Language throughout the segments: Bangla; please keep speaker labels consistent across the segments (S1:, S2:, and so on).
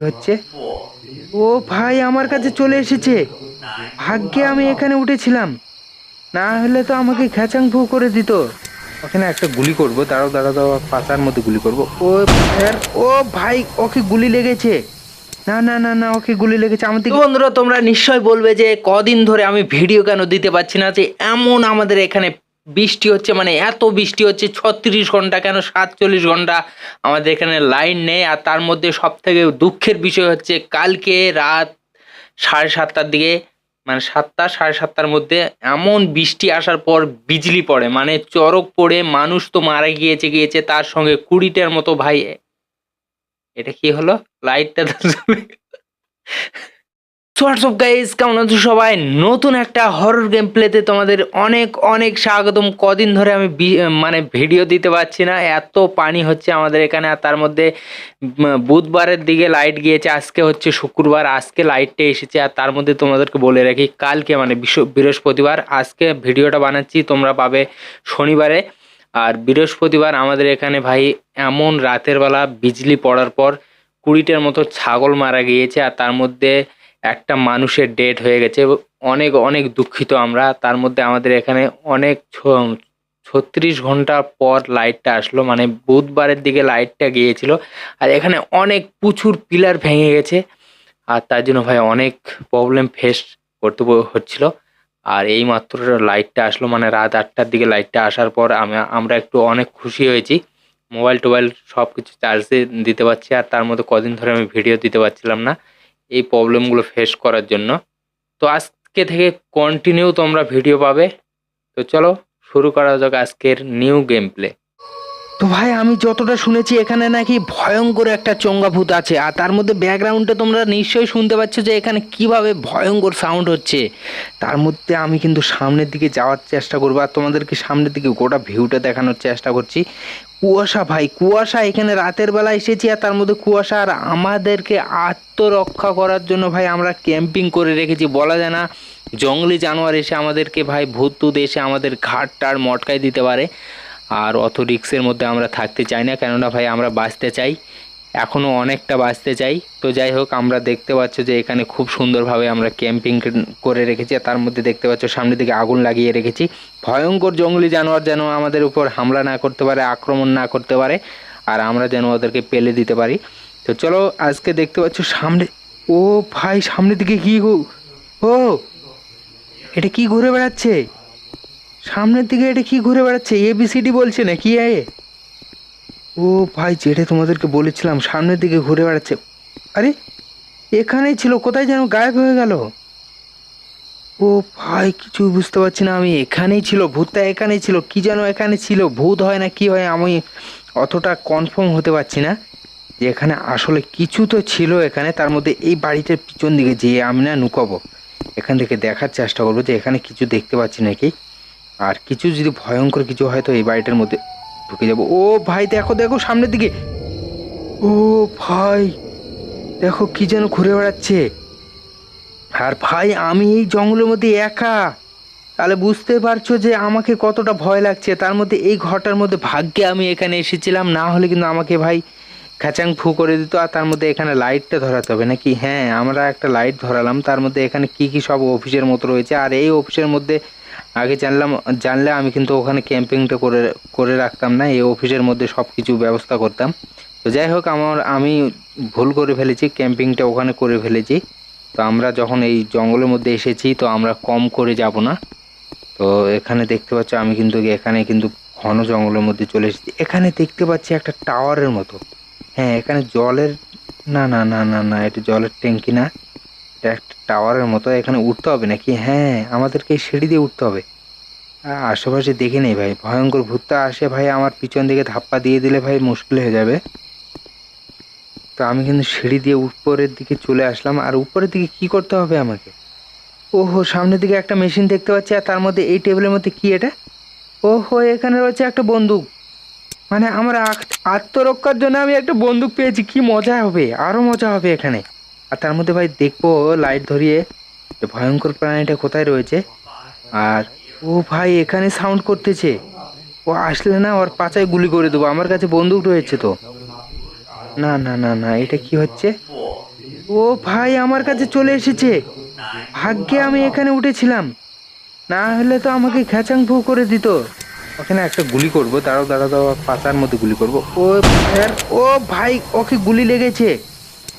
S1: হচ্ছে? ও ভাই আমার কাছে চলে এসেছে। ভাগ্যে আমি এখানে উঠেছিলাম। না হলে তো আমাকে খেচাং ফু করে দিত। ওখানে একটা গুলি করব দাঁড়াও দাঁড়াও দাঁড়াও পাতার মধ্যে গুলি করব। ও ও ভাই ওকে গুলি লেগেছে। না না না না ওকে গুলি লেগেছে। আমার দিকে বন্ধুরা তোমরা নিশ্চয় বলবে যে কদিন ধরে আমি ভিডিও কেন দিতে পারছি না যে এমন আমাদের এখানে বৃষ্টি হচ্ছে মানে এত বৃষ্টি হচ্ছে, ছত্রিশ ঘণ্টা কেন, সাতচল্লিশ ঘণ্টা আমাদের এখানে লাইন নেই। আর তার মধ্যে সব থেকে দুঃখের বিষয় হচ্ছে, কালকে রাত সাড়ে সাতটার দিকে মানে সাতটা, সাড়ে সাতটার মধ্যে এমন বৃষ্টি আসার পর বিজলি পড়ে। মানে চরক পড়ে, মানুষ তো মারা গিয়েছে গিয়েছে, তার সঙ্গে কুড়িটার মতো ভাই। এটা কি হলো? লাইটটা হোয়াটসঅ্যাপ গাইজ কেমন আছো সবাই? নতুন একটা হরর গেম প্লেতে তোমাদের অনেক অনেক স্বাগতম। কদিন ধরে আমি মানে ভিডিও দিতে পারছি না। এত পানি হচ্ছে আমাদের এখানে, আর তার মধ্যে বুধবারের দিকে লাইট গিয়েছে, আজকে হচ্ছে শুক্রবার, আজকে লাইটটা এসেছে, আর তার মধ্যে তোমাদেরকে বলে রাখি, কালকে মানে বৃহস্পতিবার, আজকে ভিডিওটা বানাচ্ছি, তোমরা পাবে শনিবারে। আর বৃহস্পতিবার আমাদের এখানে ভাই, এমন রাতের বেলা বিজলি পড়ার পর কুড়িটার মতো ছাগল মারা গিয়েছে, আর তার মধ্যে একটা মানুষের ডেট হয়ে গেছে অনেক অনেক দুঃখিত আমরা। তার মধ্যে আমাদের এখানে অনেক ছত্রিশ ঘণ্টা পর লাইটটা আসলো মানে বুধবারের দিকে লাইটটা গিয়েছিল। আর এখানে অনেক প্রচুর পিলার ভেঙে গেছে। আর তার জন্য ভাই অনেক প্রবলেম ফেস করতে হচ্ছিল। আর এই মাত্র লাইটটা আসলো মানে রাত আটটার দিকে লাইটটা আসার পর আমি- আমরা একটু অনেক খুশি হয়েছি। মোবাইল টোবাইল সব কিছু চার্জে দিতে পারছি, আর তার মধ্যে কদিন ধরে আমি ভিডিও দিতে পারছিলাম না। এই প্রবলেমগুলো ফেস করার জন্য। তো আজকে থেকে কন্টিনিউ তোমরা ভিডিও পাবে। তো চলো শুরু করা যাক আজকের নিউ গেম প্লে তো ভাই, আমি যতটা শুনেছি, এখানে নাকি ভয়ঙ্কর একটা চঙ্গা ভূত আছে। আর তার মধ্যে ব্যাকগ্রাউন্ডে তোমরা নিশ্চয়ই শুনতে পাচ্ছ যে এখানে কীভাবে ভয়ঙ্কর সাউন্ড হচ্ছে। তার মধ্যে আমি কিন্তু সামনের দিকে যাওয়ার চেষ্টা করব, আর তোমাদেরকে সামনের দিকে গোটা ভিউটা দেখানোর চেষ্টা করছি। কুয়াশা ভাই, কুয়াশা এখানে রাতের বেলা এসেছি আর তার মধ্যে কুয়াশা আর আমাদেরকে আত্মরক্ষা করার জন্য ভাই আমরা ক্যাম্পিং করে রেখেছি। বলা যায় না, জঙ্গলি জানোয়ার এসে আমাদেরকে ভাই ভূত তুত এসে আমাদের ঘাটটার মটকায় দিতে পারে। আর অত রিক্সের মধ্যে আমরা থাকতে চাই না, কেননা ভাই আমরা বাঁচতে চাই। এখনও অনেকটা বাঁচতে চাই। তো যাই হোক, আমরা দেখতে পাচ্ছ যে এখানে খুব সুন্দরভাবে আমরা ক্যাম্পিং করে রেখেছি তার মধ্যে দেখতে পাচ্ছ সামনের দিকে আগুন লাগিয়ে রেখেছি। ভয়ঙ্কর জঙ্গলি জানোয়ার যেন আমাদের উপর হামলা না করতে পারে, আক্রমণ না করতে পারে, আর আমরা যেন ওদেরকে পেলে দিতে পারি। তো চলো, আজকে দেখতে পাচ্ছ সামনে, ও ভাই, সামনের দিকে কি ও, এটা কি ঘুরে বেড়াচ্ছে? সামনের দিকে এটা কি ঘুরে বেড়াচ্ছে? এবিসিডি বলছে না কি এ ও ভাই, যেটা তোমাদেরকে বলেছিলাম, সামনের দিকে ঘুরে বেড়াচ্ছে। আরে, এখানেই ছিল, কোথায় যেন গায়েব হয়ে গেল? ও ভাই, কিছু বুঝতে পারছি না, আমি এখানেই ছিল, ভূতটা এখানেই ছিল, কি যেন এখানে ছিল, ভূত হয় না কি হয়, আমি অতটা কনফার্ম হতে পারছি না। যে এখানে আসলে কিছু তো ছিল এখানে, তার মধ্যে এই বাড়িটার পিছন দিকে যেয়ে আমি না নুকাবো এখান থেকে দেখার চেষ্টা করব যে এখানে কিছু দেখতে পাচ্ছি নাকি। আর কিছু যদি ভয়ঙ্কর কিছু হয় তো এই বাড়িটার মধ্যে ঢুকে যাব। ও ভাই, দেখো দেখো, সামনের দিকে। ও ভাই, দেখো কি যেন ঘুরে বেড়াচ্ছে। আর ভাই, আমি এই জঙ্গলের মধ্যে একা। তাহলে বুঝতে পারছ যে আমাকে কতটা ভয় লাগছে। তার মধ্যে এই ঘরটার মধ্যে ভাগ্যে আমি এখানে এসেছিলাম। না হলে কিন্তু আমাকে ভাই খাচাং ফু করে দিত, আর তার মধ্যে এখানে লাইটটা ধরাতে হবে। নাকি? হ্যাঁ আমরা একটা লাইট ধরালাম। তার মধ্যে এখানে কি কি সব অফিসের মতো রয়েছে। আর এই অফিসের মধ্যে আগে জানলাম, জানলে আমি কিন্তু ওখানে ক্যাম্পিংটা করে করে রাখতাম না, এই অফিসের মধ্যে সব কিছু ব্যবস্থা করতাম। তো যাই হোক, আমার, আমি ভুল করে ফেলেছি ক্যাম্পিংটা ওখানে করে ফেলেছি। তো আমরা যখন এই জঙ্গলের মধ্যে এসেছি, তো আমরা কম করে যাব না। তো এখানে দেখতে পাচ্ছ, আমি কিন্তু এখানে কিন্তু ঘন জঙ্গলের মধ্যে চলে এসেছি। এখানে দেখতে পাচ্ছি একটা টাওয়ারের মতো। হ্যাঁ এখানে জলের, না না না না না, এটা জলের ট্যাঙ্কি না। একটা টাওয়ারের মতো এখানে উঠতে হবে নাকি? হ্যাঁ আমাদেরকে সিঁড়ি দিয়ে উঠতে হবে। আশেপাশে দেখে নেই ভাই। ভয়ঙ্কর ভূতটা আসে ভাই, আমার পিছন দিকে ধাপ্পা দিয়ে দিলে ভাই মুশকিল হয়ে যাবে। তো আমি কিন্তু সিঁড়ি দিয়ে উপরের দিকে চলে আসলাম। আর উপরের দিকে কি করতে হবে আমাকে? ওহো, সামনের দিকে একটা মেশিন দেখতে পাচ্ছি, আর তার মধ্যে এই টেবিলের মধ্যে কি এটা? ওহো, এখানে রয়েছে একটা বন্দুক। মানে আমার আত- আত্মরক্ষার জন্য আমি একটা বন্দুক পেয়েছি। কি মজা হবে, আরও মজা হবে এখানে। আর তার মধ্যে ভাই দেখব লাইট ধরিয়ে ভয়ঙ্কর প্রাণীটা কোথায় রয়েছে। আর ও ভাই এখানে সাউন্ড করতেছে। ও আসলে না ওর পাচায় গুলি করে দেবো। আমার কাছে বন্দুক রয়েছে তো। না না না না, এটা কি হচ্ছে? ও ভাই আমার কাছে চলে এসেছে। ভাগ্যে আমি এখানে উঠেছিলাম। না হলে তো আমাকে খেচাং ফু করে দিত। ওখানে একটা গুলি করব। দাঁড়াও দাঁড়াও দাঁড়াও পাতার মধ্যে গুলি করব। ও ও ভাই, ওকে গুলি লেগেছে।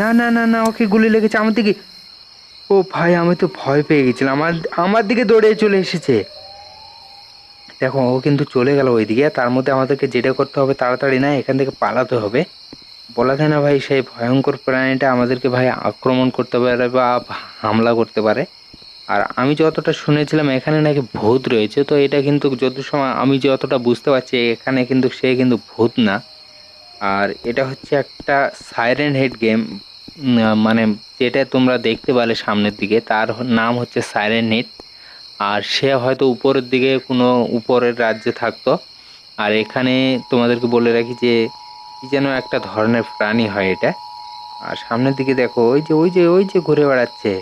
S1: না না না না, ওকে গুলি লেগেছে। আমার দিকে ও ভাই, আমি তো ভয় পেয়ে গেছিলাম। আমার আমার দিকে দৌড়ে চলে এসেছে। দেখো, ও কিন্তু চলে গেল ওইদিকে। তার মধ্যে আমাদেরকে যেটা করতে হবে, তাড়াতাড়ি না, এখান থেকে পালাতে হবে। বলা যায় না ভাই, সেই ভয়ঙ্কর প্রাণীটা আমাদেরকে ভাই আক্রমণ করতে পারে বা হামলা করতে পারে। আর আমি যতটা শুনেছিলাম, এখানে নাকি ভূত রয়েছে। তো এটা কিন্তু যত সময় আমি যতটা বুঝতে পারছি, এখানে কিন্তু সে কিন্তু ভূত না। আর এটা হচ্ছে একটা সাইরেন হেড গেম মানে যেটা তোমরা দেখতে পারলে সামনের দিকে, তার নাম হচ্ছে সাইরেন হেড আর সে হয়তো উপরের দিকে কোনো উপরের রাজ্যে থাকতো। আর এখানে তোমাদেরকে বলে রাখি যে, কি যেন একটা ধরনের প্রাণী হয় এটা। আর সামনের দিকে দেখো, ওই যে ওই যে ওই যে ঘুরে বেড়াচ্ছে।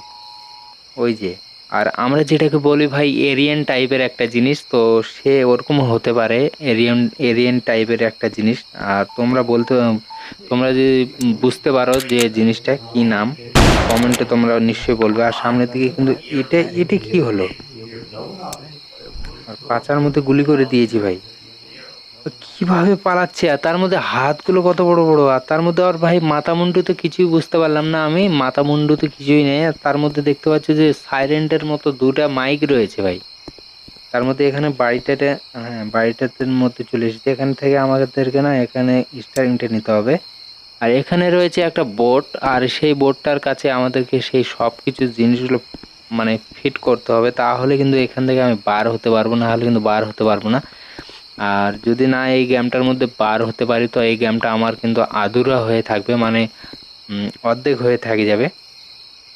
S1: ওই যে। আর আমরা যেটাকে বলি ভাই এরিয়ান টাইপের একটা জিনিস, তো সে ওরকম হতে পারে এরিয়ান এরিয়ান টাইপের একটা জিনিস। আর তোমরা বলতে, তোমরা যদি বুঝতে পারো যে জিনিসটা কি নাম কমেন্টে তোমরা নিশ্চয়ই বলবে। আর সামনের দিকে কিন্তু এটা এটা কি হলো? আর পাচার মধ্যে গুলি করে দিয়েছি ভাই। কীভাবে পালাচ্ছে? আর তার মধ্যে হাতগুলো কত বড় বড়, আর তার মধ্যে আর ভাই মাথা মুন্ডু তো কিছুই বুঝতে পারলাম না আমি। মাথা মুন্ডু তো কিছুই নেই। আর তার মধ্যে দেখতে পাচ্ছি যে সাইলেন্টের মতো দুটা মাইক রয়েছে ভাই। তার মধ্যে এখানে বাড়িটাতে হ্যাঁ বাড়িটাতে মধ্যে চলে এসেছে। এখান থেকে আমাদেরকে না এখানে স্টারিংটা নিতে হবে। আর এখানে রয়েছে একটা বোট। আর সেই বোটটার কাছে আমাদেরকে সেই সব কিছু জিনিসগুলো মানে ফিট করতে হবে। তাহলে কিন্তু এখান থেকে আমি বার হতে পারব না হলে কিন্তু বার হতে পারব না। আর যদি না এই গেমটার মধ্যে বার হতে পারি, তো এই গেমটা আমার কিন্তু আধুরা হয়ে থাকবে মানে অর্ধেক হয়ে থেকে যাবে।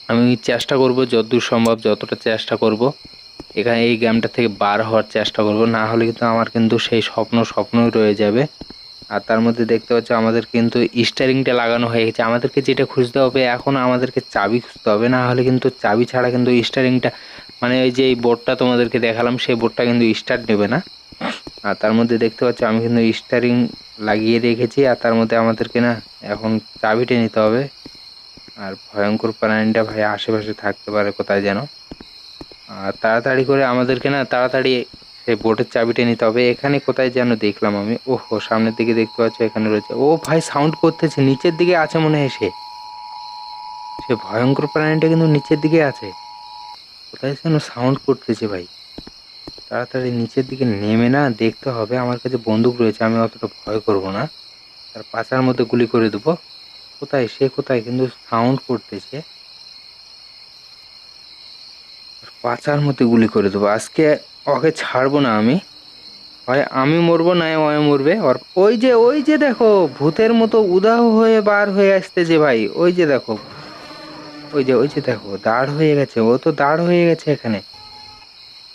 S1: আমি চেষ্টা করব যতদূর সম্ভব যতটা চেষ্টা করব, এখানে এই গেমটা থেকে বার হওয়ার চেষ্টা করব। না হলে কিন্তু আমার কিন্তু সেই স্বপ্ন স্বপ্নই রয়ে যাবে। আর তার মধ্যে দেখতে পাচ্ছ, আমাদের কিন্তু স্টারিংটা লাগানো হয়ে গেছে। আমাদেরকে যেটা খুঁজতে হবে, এখন আমাদেরকে চাবি খুঁজতে হবে। না হলে কিন্তু চাবি ছাড়া কিন্তু স্টারিংটা মানে ওই যে এই বোর্ডটা তোমাদেরকে দেখালাম, সেই বোর্ডটা কিন্তু স্টার্ট নেবে না। আর তার মধ্যে দেখতে পাচ্ছ, আমি কিন্তু স্টারিং লাগিয়ে রেখেছি, আর তার মধ্যে আমাদেরকে না এখন চাবিটে নিতে হবে। আর ভয়ঙ্কর প্রাণীটা ভাই আশেপাশে থাকতে পারে কোথায় যেন। আর তাড়াতাড়ি করে আমাদেরকে না তাড়াতাড়ি সেই বোটের চাবিটা নিতে হবে। এখানে কোথায় যেন দেখলাম আমি। ওহো, সামনের দিকে দেখতে পাচ্ছ, এখানে রয়েছে। ও ভাই সাউন্ড করতেছে, নিচের দিকে আছে মনে হয় সে। সে ভয়ঙ্কর প্রাণীটা কিন্তু নিচের দিকে আছে। কোথায় যেন সাউন্ড করতেছে ভাই। তাড়াতাড়ি নিচের দিকে নেমে না দেখতে হবে আমার কাছে বন্দুক রয়েছে, আমি অতটা ভয় করব না। তার পাচার মধ্যে গুলি করে দেবো। কোথায়? সে কোথায়? কিন্তু সাউন্ড করতেছে। পাচার মধ্যে গুলি করে দেবো। আজকে ওকে ছাড়বো না আমি। হয় আমি মরবো না ও মরবে। আর ওই যে ওই যে দেখো, ভূতের মতো উদাহ হয়ে বার হয়ে আসতেছে ভাই। ওই যে দেখো, ওই যে ওই যে দেখো, দাঁড় হয়ে গেছে। ও তো দাঁড় হয়ে গেছে এখানে।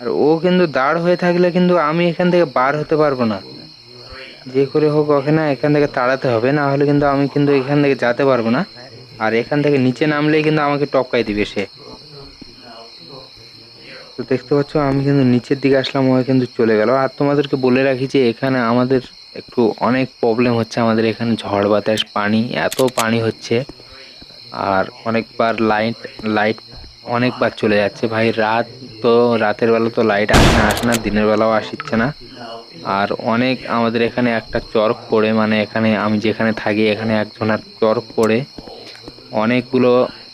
S1: আর ও কিন্তু দাঁড় হয়ে থাকলে কিন্তু আমি এখান থেকে বার হতে পারব না। যে করে হোক ওকে না এখান থেকে তাড়াতে হবে, না হলে কিন্তু আমি কিন্তু এখান থেকে যেতে পারব না। আর এখান থেকে নিচে নামলেই কিন্তু আমাকে টপকাই দিবে সে। তো দেখতে পাচ্ছ, আমি কিন্তু নিচের দিকে আসলাম, ও কিন্তু চলে গেল। আর তোমাদেরকে বলে রাখি যে এখানে আমাদের একটু অনেক প্রবলেম হচ্ছে আমাদের এখানে ঝড় বাতাস, পানি, এত পানি হচ্ছে। আর অনেকবার লাইট লাইট অনেকবার চলে যাচ্ছে। ভাই, রাত তো রাতের বেলা তো লাইট আসে না আসে না, দিনের বেলাও আসছে না। আর অনেক আমাদের এখানে একটা চরক পড়ে মানে এখানে আমি যেখানে থাকি, এখানে একজনের চরক পড়ে। অনেকগুলো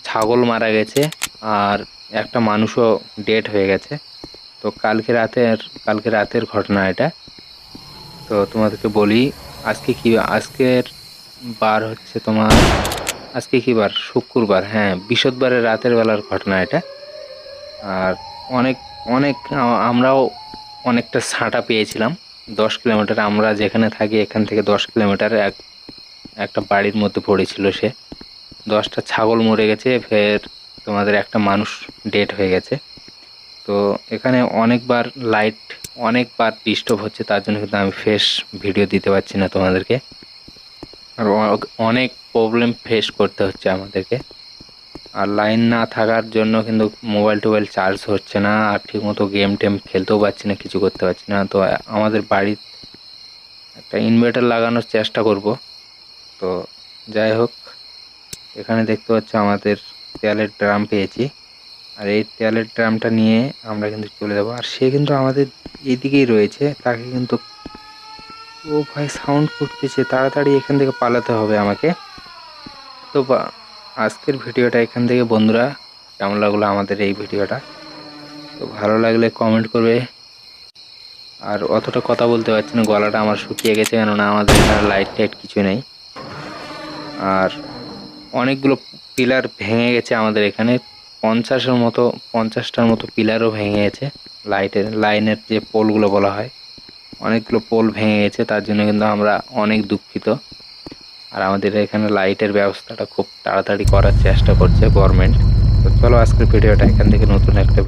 S1: ছাগল মারা গেছে আর একটা মানুষও ডেট হয়ে গেছে। তো কালকে রাতের কালকে রাতের ঘটনা এটা। তো তোমাদেরকে বলি, আজকে কি, আজকের বার হচ্ছে তোমার, আজকে কি বার? শুক্রবার হ্যাঁ বৃহস্পতিবারের রাতের বেলার ঘটনা এটা। আর অনেক অনেক, আমরাও অনেকটা ছাঁটা পেয়েছিলাম। দশ কিলোমিটার, আমরা যেখানে থাকি এখান থেকে দশ কিলোমিটার এক, একটা বাড়ির মধ্যে পড়েছিল সে। দশটা ছাগল মরে গেছে, ফের তোমাদের একটা মানুষ ডেট হয়ে গেছে। তো এখানে অনেকবার লাইট অনেকবার ডিস্টার্ব হচ্ছে, তার জন্য কিন্তু আমি ফেস ভিডিও দিতে পারছি না তোমাদেরকে। আর অনেক প্রবলেম ফেস করতে হচ্ছে আমাদেরকে। আর লাইন না থাকার জন্য কিন্তু মোবাইল টোবাইল চার্জ হচ্ছে না, আর ঠিকমতো গেম টেম খেলতেও পারছি না, কিছু করতে পারছি না। তো আমাদের বাড়ির একটা ইনভার্টার লাগানোর চেষ্টা করব। তো যাই হোক, এখানে দেখতে পাচ্ছ আমাদের তেলের ড্রাম পেয়েছি। আর এই তেলের ড্রামটা নিয়ে আমরা কিন্তু চলে যাব। আর সে কিন্তু আমাদের এইদিকেই রয়েছে, তাকে কিন্তু ও ভাই সাউন্ড করতেছে, তাড়াতাড়ি এখান থেকে পালাতে হবে আমাকে। তো আজকের ভিডিওটা এখান থেকে, বন্ধুরা, কেমন লাগল আমাদের এই ভিডিওটা? তো ভালো লাগলে কমেন্ট করবে। আর অতটা কথা বলতে পারছি না, গলাটা আমার শুকিয়ে গেছে, কেননা আমাদের এখানে লাইট টাইট কিছু নেই। আর অনেকগুলো পিলার ভেঙে গেছে আমাদের এখানে। পঞ্চাশের মতো, পঞ্চাশটার মতো পিলারও ভেঙে গেছে। লাইটের লাইনের যে পোলগুলো বলা হয়, অনেকগুলো পোল ভেঙে গেছে, তার জন্য কিন্তু আমরা অনেক দুঃখিত। আর আমাদের এখানে লাইটের ব্যবস্থাটা খুব তাড়াতাড়ি করার চেষ্টা করছে গভর্নমেন্ট। তো চলো আজকের ভিডিওটা এখান থেকে নতুন একটা